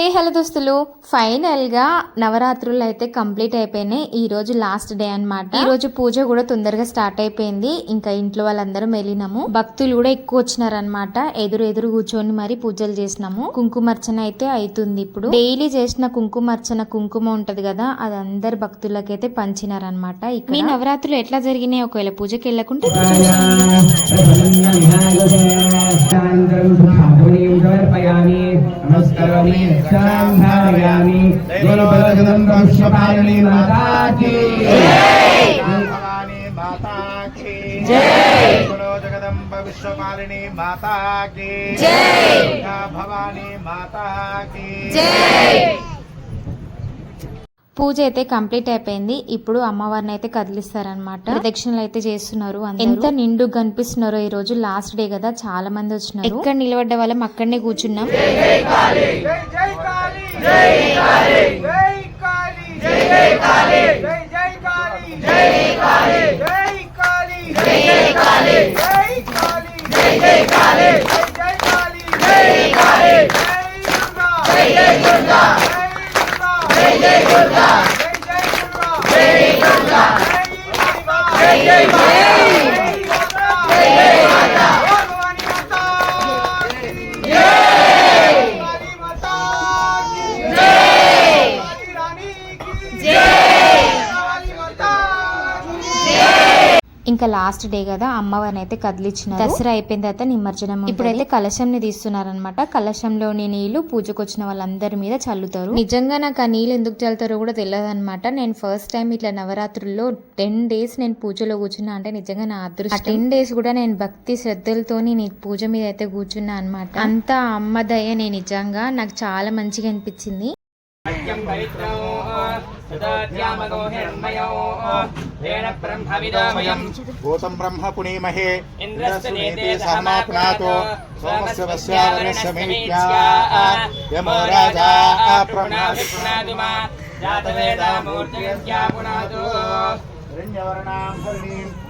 Hey hello దోస్తులు ఫైనల్గా నవరాత్రులు అయితే కంప్లీట్ అయిపోయినాయి. ఈ రోజు లాస్ట్ డే అన్నమాట. ఈ రోజు పూజ కూడా తొందరగా స్టార్ట్ అయిపోయింది. ఇంకా ఇంట్లో వాళ్ళందరం వెళ్ళినాము. భక్తులు కూడా ఎక్కువ వచ్చినారనమాట ఎదురు ఎదురు కూర్చొని మరి పూజలు చేసినాము. కుంకుమర్చన అయితే అవుతుంది ఇప్పుడు. డైలీ చేసిన కుంకుమర్చన కుంకుమ ఉంటది కదా అది అందరు భక్తులకైతే పంచినారనమాట మీ నవరాత్రులు ఎట్లా జరిగినాయి? ఒకవేళ పూజకి వెళ్ళకుంటే? गौरामी संभागामी गुरुपरगदम पुष्पालिनी माता की भगवानी माता की जय जगदम्ब विश्वपालिनी माता की जय भवानी माता की जय పూజ అయితే కంప్లీట్ అయిపోయింది ఇప్పుడు అమ్మవారిని అయితే కదిలిస్తారనమాట ప్రదక్షిణలు అయితే చేస్తున్నారు. ఎంత నిండు కనిపిస్తున్నారో ఈ రోజు లాస్ట్ డే కదా చాలా మంది వచ్చినారు ఎక్కడ నిలబడ్డ వాళ్ళం అక్కడనే కూర్చున్నాం జై జై కాళీ జై కాళీ జై కాళీ జై జై కాళీ జై జై కాళీ జై కాళీ జై కాళీ జై కాళీ జై కాళీ జై జై కాళీ జై జై కాళీ జై కాళీ జై దుర్గా జై జై దుర్గా జై జై దుర్గా జై జై దుర్గా జై జై ఇంకా లాస్ట్ డే కదా అమ్మవారిని అయితే కదిలిచ్చినారు. దసరా అయిపోయిన తర్వాత నిమజ్జనం ఇప్పుడైతే కలశంని తీస్తున్నారనమాట కలశంలోని నీళ్ళు పూజకు వచ్చిన వాళ్ళందరి మీద చల్లుతారు. నిజంగా నాకు ఆ నీళ్ళు ఎందుకు చల్లుతారో కూడా తెలియదు అనమాట నేను ఫస్ట్ టైం ఇట్లా నవరాత్రుల్లో టెన్ డేస్ నేను పూజలో కూర్చున్నా అంటే నిజంగా నా అదృష్టం. టెన్ డేస్ కూడా నేను భక్తి శ్రద్ధలతో నేను పూజ మీద అయితే కూర్చున్నా అనమాట అంతా అమ్మ దయ నేను నిజంగా. నాకు చాలా మంచిగా అనిపించింది. सत्यं पवित्रो सदात्यामगो हिरण्मयो तेन ब्रह्मविदो वयम् भूतं ब्रह्म पुणीमहे इन्द्रस्य नेते सहमा पुनातो सोमस्य वस्यावरस्य मेत्या यमो राजा प्रणाति पुनादिमा जातवेदा मूर्तिर्या पुनातो। हिरण्यवर्णां हरिणीम्।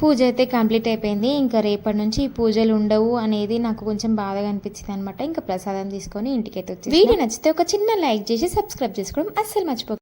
పూజ అయితే కంప్లీట్ అయిపోయింది. ఇంకా రేపటి నుంచి ఈ పూజలు ఉండవు అనేది నాకు కొంచెం బాధగా అనిపించింది అనమాట ఇంకా ప్రసాదం తీసుకొని ఇంటికి అయితే వచ్చి వీడియో నచ్చితే ఒక చిన్న లైక్ చేసి సబ్స్క్రైబ్ చేసుకోవడం అస్సలు మర్చిపో